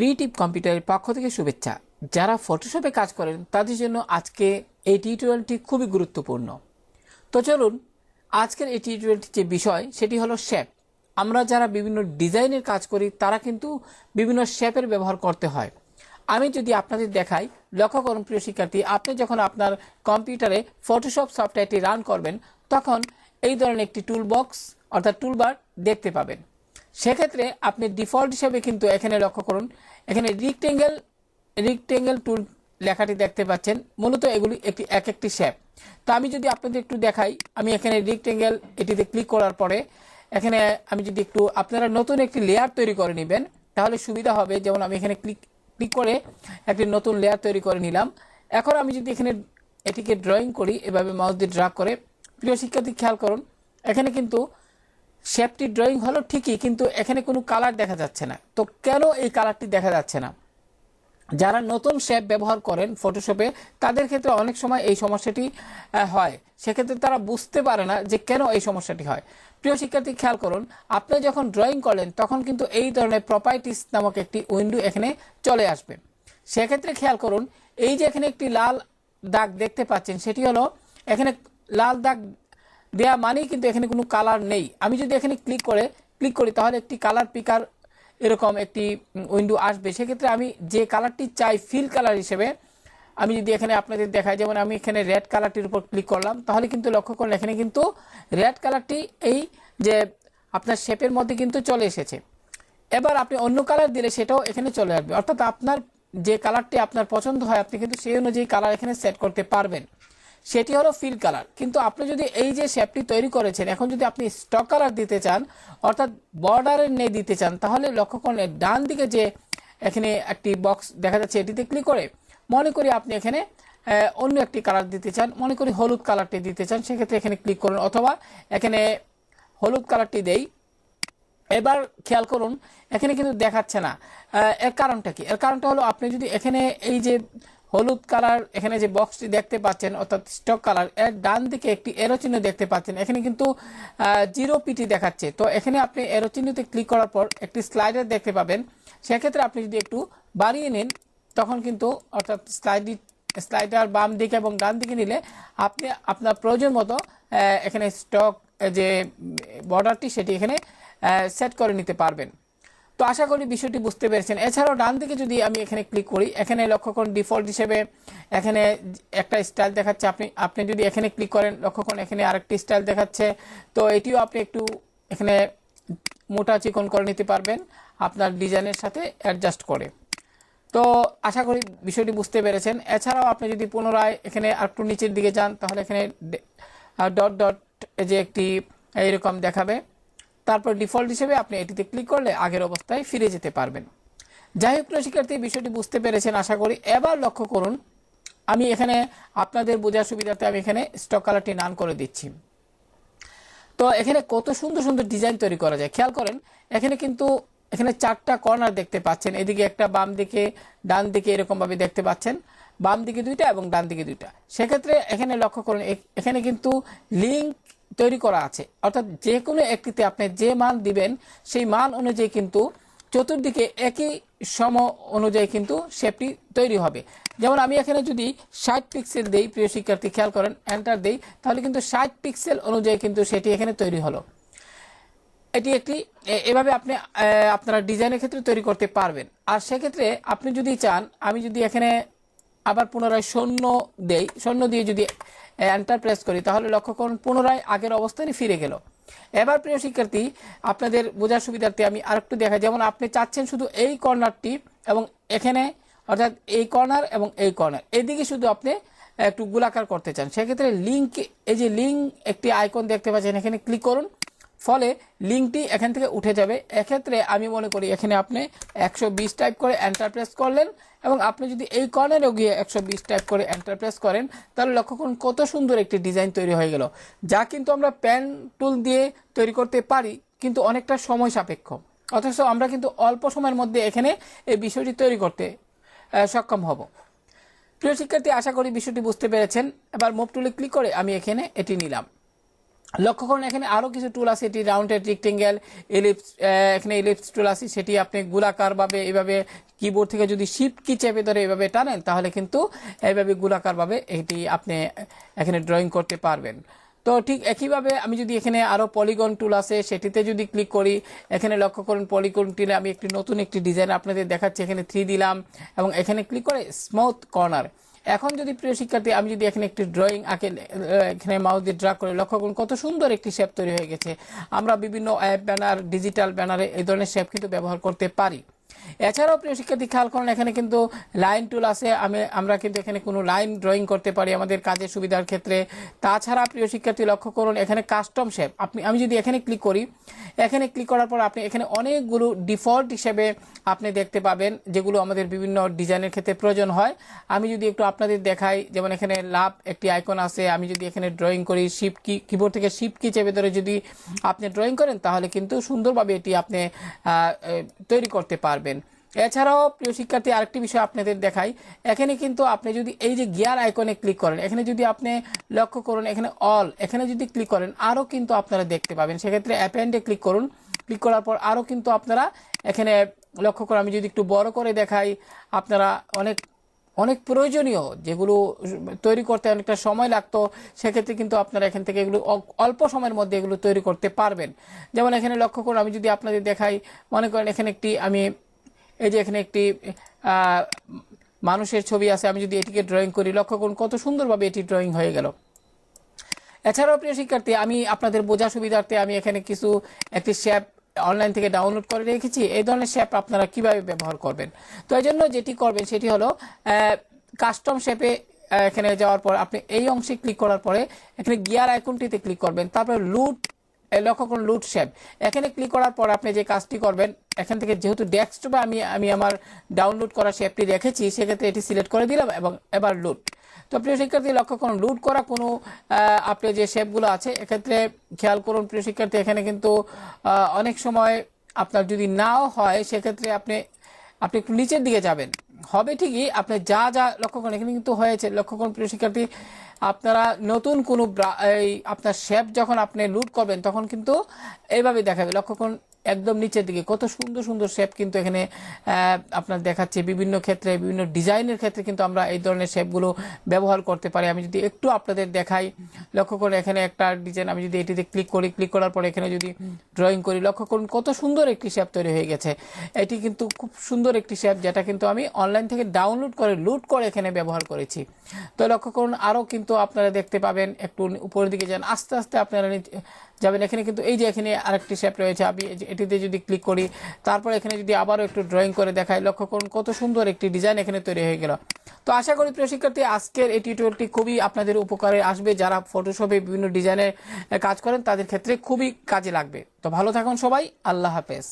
Creative কম্পিউটারের পক্ষ থেকে শুভেচ্ছা। যারা ফটোশপে কাজ করেন, তাদের জন্য আজকে এই টিউটোরিয়ালটি খুবই গুরুত্বপূর্ণ। তো চলুন, আজকের এই টিউটোরিয়ালটির যে বিষয়, সেটি হলো শেপ আমরা যারা বিভিন্ন ডিজাইনের কাজ করি, তারা কিন্তু বিভিন্ন শেপের ব্যবহার করতে হয়। আমি যদি আপনাদের দেখাই, লক্ষ্য করুন প্রিয় শিক্ষার্থী, আপনি যখন আপনার কম্পিউটারে ফটোশপ সফটওয়্যারটি রান করবেন, তখন এই ধরনের একটি টুল বক্স অর্থাৎ টুলবার দেখতে পাবেন। সেক্ষেত্রে আপনি ডিফল্ট হিসেবে কিন্তু এখানে লক্ষ্য করুন। এখানে রিক্টেঙ্গেল রিক্টেঙ্গেল টুল লেখাটি দেখতে পাচ্ছেন। মূলত এগুলি একটি, এক একটি শেপ তো আমি যদি আপনাদের একটু দেখাই, আমি এখানে রিক্টেঙ্গেল এটিতে ক্লিক করার পরে, এখানে আমি যদি একটু আপনারা নতুন একটি লেয়ার তৈরি করে নেবেন, তাহলে সুবিধা হবে। যেমন আমি এখানে ক্লিক ক্লিক করে একটি নতুন লেয়ার তৈরি করে নিলাম। এখন আমি যদি এখানে এটিকে ড্রয়িং করি, এভাবে মাউস দিয়ে ড্রা করে। প্রিয় শিক্ষার্থী, খেয়াল করুন, এখানে কিন্তু শেপটি ড্রয়িং হলো ঠিকই, কিন্তু এখানে কোনো কালার দেখা যাচ্ছে না। তো কেন এই কালারটি দেখা যাচ্ছে না? যারা নতুন শেপ ব্যবহার করেন ফটোশপে তাদের ক্ষেত্রে অনেক সময় এই সমস্যাটি হয়। সেক্ষেত্রে তারা বুঝতে পারে না যে কেন এই সমস্যাটি হয়। প্রিয় শিক্ষার্থী, খেয়াল করুন, আপনি যখন ড্রয়িং করলেন, তখন কিন্তু এই ধরনের প্রপার্টিস নামক একটি উইন্ডো এখানে চলে আসবে। সেক্ষেত্রে খেয়াল করুন, এই যে এখানে একটি লাল দাগ দেখতে পাচ্ছেন, সেটি হলো এখানে লাল দাগ দেয়া মানেই কিন্তু এখানে কোনো কালার নেই। আমি যদি এখানে ক্লিক করে ক্লিক করি, তাহলে একটি কালার পিকার এরকম একটি উইন্ডো আসবে। সেক্ষেত্রে আমি যে কালারটি চাই ফিল কালার হিসেবে, আমি যদি এখানে আপনাদের দেখাই, যেমন আমি এখানে রেড কালারটির উপর ক্লিক করলাম, তাহলে কিন্তু লক্ষ্য করুন, এখানে কিন্তু রেড কালারটি এই যে আপনার শেপের মধ্যে কিন্তু চলে এসেছে। এবার আপনি অন্য কালার দিলে সেটাও এখানে চলে আসবে। অর্থাৎ আপনার যে কালারটি আপনার পছন্দ হয়, আপনি কিন্তু সেই অনুযায়ী কালার এখানে সেট করতে পারবেন। সেটি হলো ফিল কালার কিন্তু আপনি যদি এই যে শেপটি তৈরি করেছেন, এখন যদি আপনি স্টক কালার দিতে চান, অর্থাৎ বর্ডারের নেই দিতে চান, তাহলে লক্ষ্য এর ডান দিকে যে এখানে একটি বক্স দেখা যাচ্ছে, এটিতে ক্লিক করে মনে করি আপনি এখানে অন্য একটি কালার দিতে চান, মনে করি হলুদ কালারটি দিতে চান, সেক্ষেত্রে এখানে ক্লিক করুন অথবা এখানে হলুদ কালারটি দেই। এবার খেয়াল করুন, এখানে কিন্তু দেখাচ্ছে না। এর কারণটা কি? এর কারণটা হলো আপনি যদি এখানে এই যে হলুদ কালার, এখানে যে বক্সটি দেখতে পাচ্ছেন, অর্থাৎ স্টক কালারের ডান দিকে একটি এরো চিহ্ন দেখতে পাচ্ছেন। এখানে কিন্তু জিরো পিটি দেখাচ্ছে। তো এখানে আপনি এরো চিহ্নতে ক্লিক করার পর একটি স্লাইডার দেখতে পাবেন। সেক্ষেত্রে আপনি যদি একটু বাড়িয়ে নিন, তখন কিন্তু, অর্থাৎ স্লাইডি স্লাইডার বাম দিকে এবং ডান দিকে নিলে আপনি আপনার প্রয়োজন মতো এখানে স্টক যে বর্ডারটি সেটি এখানে সেট করে নিতে পারবেন। তো আশা করি বিষয়টি বুঝতে পেরেছেন। এছাড়াও ডান দিকে যদি আমি এখানে ক্লিক করি, এখানে লক্ষ্য করুন ডিফল্ট হিসেবে এখানে একটা স্টাইল দেখাচ্ছে। আপনি আপনি যদি এখানে ক্লিক করেন, লক্ষ্য করুন এখানে আরেকটি স্টাইল দেখাচ্ছে। তো এটিও আপনি একটু এখানে মোটা চিকন করে নিতে পারবেন, আপনার ডিজাইনের সাথে অ্যাডজাস্ট করে। তো আশা করি বিষয়টি বুঝতে পেরেছেন। এছাড়াও আপনি যদি পুনরায় এখানে একটু নিচের দিকে যান, তাহলে এখানে ডট ডট যে একটি এইরকম দেখাবে। তারপর ডিফল্ট হিসেবে আপনি এটিতে ক্লিক করলে আগের অবস্থায় ফিরে যেতে পারবেন। যাই হোক, শিক্ষার্থী, বিষয়টি বুঝতে পেরেছেন, আশা করি এবার লক্ষ্য করুন। আমি এখানে আপনাদের বোঝার সুবিধাতে আমি এখানে স্টক কালারটি নান করে দিচ্ছি। তো এখানে কত সুন্দর সুন্দর ডিজাইন তৈরি করা যায়। খেয়াল করেন, এখানে কিন্তু এখানে চারটা কর্নার দেখতে পাচ্ছেন। এদিকে একটা বাম দিকে, ডান দিকে এরকম ভাবে দেখতে পাচ্ছেন। বাম দিকে দুইটা এবং ডান দিকে দুইটা। সেক্ষেত্রে এখানে লক্ষ্য করুন এখানে কিন্তু লিঙ্ক তৈরি করা আছে। অর্থাৎ যে কোনো একটিতে আপনি যে মান দিবেন, সেই মান অনুযায়ী কিন্তু চতুর্দিকে একই সম অনুযায়ী কিন্তু শেপটি তৈরি হবে। যেমন আমি এখানে যদি ষাট পিক্সেল দেই, প্রিয় শিক্ষার্থী, খেয়াল করেন এন্টার দেই, তাহলে কিন্তু ষাট পিক্সেল অনুযায়ী কিন্তু সেটি এখানে তৈরি হলো। এটি একটি এভাবে আপনি আপনারা ডিজাইনের ক্ষেত্রে তৈরি করতে পারবেন। আর সেক্ষেত্রে আপনি যদি চান, আমি যদি এখানে আবার পুনরায় শূন্য দেই, শূন্য দিয়ে যদি এন্টার প্রেস করি, তাহলে লক্ষ্য করুন পুনরায় আগের অবস্থানে ফিরে গেল। এবার প্রিয় শিক্ষার্থী, আপনাদের বোঝার সুবিধার্থে আমি আরেকটু দেখাই। যেমন আপনি চাচ্ছেন শুধু এই কর্নারটি এবং এখানে, অর্থাৎ এই কর্নার এবং এই কর্নার। এদিকে শুধু আপনি একটু গোলাকার করতে চান। সেক্ষেত্রে লিঙ্ক এই যে লিঙ্ক একটি আইকন দেখতে পাচ্ছেন, এখানে ক্লিক করুন। ফলে লিঙ্কটি এখান থেকে উঠে যাবে। এক্ষেত্রে আমি মনে করি এখানে আপনি একশো বিশ টাইপ করে এন্টার প্রেস করলেন এবং আপনি যদি এই কর্নারেও গিয়ে একশো বিশ টাইপ করে এন্টার প্রেস করেন, তাহলে লক্ষ্য করুন কত সুন্দর একটি ডিজাইন তৈরি হয়ে গেল। যা কিন্তু আমরা প্যান টুল দিয়ে তৈরি করতে পারি, কিন্তু অনেকটা সময় সাপেক্ষ। অথচ আমরা কিন্তু অল্প সময়ের মধ্যে এখানে এই বিষয়টি তৈরি করতে সক্ষম হব। প্রিয় শিক্ষার্থী, আশা করি বিষয়টি বুঝতে পেরেছেন। এবার মুভ টুলে ক্লিক করে আমি এখানে এটি নিলাম। লক্ষ্য করুন, এখানে আরও কিছু টুল আছে, এটি রাউন্ডেড রেক্টেঙ্গেল এলিপস এখানে এলিপস টুল আছে, সেটি আপনি গোলাকার ভাবে এভাবে কিবোর্ড থেকে যদি শিফট কি চেপে ধরে এভাবে টানেন, তাহলে কিন্তু এইভাবে গোলাকার ভাবে এটি আপনি এখানে ড্রয়িং করতে পারবেন। তো ঠিক একইভাবে আমি যদি এখানে আরও পলিগন টুল আছে, সেটিতে যদি ক্লিক করি, এখানে লক্ষ্য করুন পলিগন টুলে আমি একটি নতুন একটি ডিজাইন আপনাদের দেখাচ্ছি, এখানে থ্রি দিলাম এবং এখানে ক্লিক করে স্মুথ কর্নার এখন যদি প্রিয় শিক্ষার্থী, আমি যদি এখানে একটি ড্রয়িং আঁকে, এখানে মাউস দিয়ে ড্রা করে লক্ষ্য করুন, কত সুন্দর একটি শেপ তৈরি হয়ে গেছে। আমরা বিভিন্ন অ্যাপ ব্যানার ডিজিটাল ব্যানারে এই ধরনের শেপ কিন্তু ব্যবহার করতে পারি। এছাড়াও প্রিয় শিক্ষার্থী খেয়াল করুন এখানে কিন্তু লাইন টুল আছে। আমি, আমরা কিন্তু এখানে কোনো লাইন ড্রয়িং করতে পারি আমাদের কাজের সুবিধার ক্ষেত্রে। তাছাড়া প্রিয় শিক্ষার্থী লক্ষ্য করুন, এখানে কাস্টম শেপ আপনি, আমি যদি এখানে ক্লিক করি, এখানে ক্লিক করার পর আপনি এখানে অনেকগুলো ডিফল্ট হিসেবে আপনি দেখতে পাবেন, যেগুলো আমাদের বিভিন্ন ডিজাইনের ক্ষেত্রে প্রয়োজন হয়। আমি যদি একটু আপনাদের দেখাই, যেমন এখানে লাভ একটি আইকন আছে, আমি যদি এখানে ড্রয়িং করি শিপ কি কিবোর্ড থেকে শিপ কি চেপে ধরে যদি আপনি ড্রয়িং করেন, তাহলে কিন্তু সুন্দরভাবে এটি আপনি তৈরি করতে পারবেন। এছাড়াও, প্রিয় শিক্ষার্থী, আরেকটি বিষয় আপনাদের দেখাই। এখানে কিন্তু আপনি যদি এই যে গিয়ার আইকনে ক্লিক করেন, এখানে যদি আপনি লক্ষ্য করুন, এখানে অল এখানে যদি ক্লিক করেন, আরও কিন্তু আপনারা দেখতে পাবেন। সেক্ষেত্রে অ্যাপেন্ডে ক্লিক করুন। ক্লিক করার পর আরও কিন্তু আপনারা এখানে লক্ষ্য করে আমি যদি একটু বড় করে দেখাই, আপনারা অনেক অনেক প্রয়োজনীয় যেগুলো তৈরি করতে অনেকটা সময় লাগতো, সেক্ষেত্রে কিন্তু আপনারা এখান থেকে এগুলো অল্প সময়ের মধ্যে এগুলো তৈরি করতে পারবেন। যেমন এখানে লক্ষ্য করুন, আমি যদি আপনাদের দেখাই, মনে করেন এখানে একটি, আমি এই যে এখানে একটি মানুষের ছবি আছে, আমি যদি এটিকে ড্রয়িং করি, লক্ষ্য করুন কত সুন্দরভাবে এটি ড্রয়িং হয়ে গেল। এছাড়াও প্রিয় শিক্ষার্থী, আমি আপনাদের বোঝা সুবিধার্থে আমি এখানে কিছু একটি শ্যাপ অনলাইন থেকে ডাউনলোড করে রেখেছি। এই ধরনের শ্যাপ আপনারা কীভাবে ব্যবহার করবেন? তো এই জন্য যেটি করবেন, সেটি হলো কাস্টম শ্যাপে এখানে যাওয়ার পর আপনি এই অংশে ক্লিক করার পরে এখানে গিয়ার আইকনটিতে ক্লিক করবেন। তারপরে লুট লক্ষ্য করুন লুট শেপ এখানে ক্লিক করার পর আপনি যে কাজটি করবেন, এখান থেকে যেহেতু ডেস্কটপে আমি আমি আমার ডাউনলোড করা শেপটি রেখেছি, সেক্ষেত্রে এটি সিলেক্ট করে দিলাম এবং এবার লুট তো প্রিয় শিক্ষার্থী, লক্ষ্য করুন লুট করা কোনো আপনি যে শেপগুলো আছে, এক্ষেত্রে খেয়াল করুন প্রিয় শিক্ষার্থী, এখানে কিন্তু অনেক সময় আপনার যদি নাও হয়, সেক্ষেত্রে আপনি আপনি একটু নিচের দিকে যাবেন। হবে ঠিকই, আপনি যা যা লক্ষ্য করেন, এখানে কিন্তু হয়েছে। লক্ষ্য করুন প্রিয় শিক্ষার্থী, আপনারা নতুন কোনো আপনার শেপ যখন আপনি লুট করবেন, তখন কিন্তু এইভাবে দেখাবে। লক্ষ্য করুন একদম নিচের দিকে। কত সুন্দর সুন্দর শেপ কিন্তু এখানে আপনার দেখাচ্ছে। বিভিন্ন ক্ষেত্রে, বিভিন্ন ডিজাইনের ক্ষেত্রে কিন্তু আমরা এই ধরনের শেপগুলো ব্যবহার করতে পারি। আমি যদি একটু আপনাদের দেখাই, লক্ষ্য করে এখানে একটা ডিজাইন আমি যদি এটিতে ক্লিক করি ক্লিক করার পর এখানে যদি ড্রয়িং করি, লক্ষ্য করুন কত সুন্দর একটি শেপ তৈরি হয়ে গেছে। এটি কিন্তু খুব সুন্দর একটি শেপ যেটা কিন্তু আমি অনলাইন থেকে ডাউনলোড করে লুট করে এখানে ব্যবহার করেছি। তো লক্ষ্য করুন, আরও কিন্তু আপনারা দেখতে পাবেন, একটু উপরের দিকে যান, আস্তে আস্তে আপনারা যাবেন এখানে কিন্তু এই যে এখানে আরেকটি শেপ রয়েছে, আমি এটিতে যদি ক্লিক করি, তারপর এখানে যদি আবারও একটু ড্রয়িং করে দেখাই, লক্ষ্য করুন কত সুন্দর একটি ডিজাইন এখানে তৈরি হয়ে গেল। তো আশা করি প্রিয় শিক্ষার্থী, আজকের এই টিউটোরিয়ালটি খুবই আপনাদের উপকারে আসবে। যারা ফটোশপে বিভিন্ন ডিজাইনের কাজ করেন, তাদের ক্ষেত্রে খুবই কাজে লাগবে। তো ভালো থাকুন সবাই, আল্লাহ হাফেজ।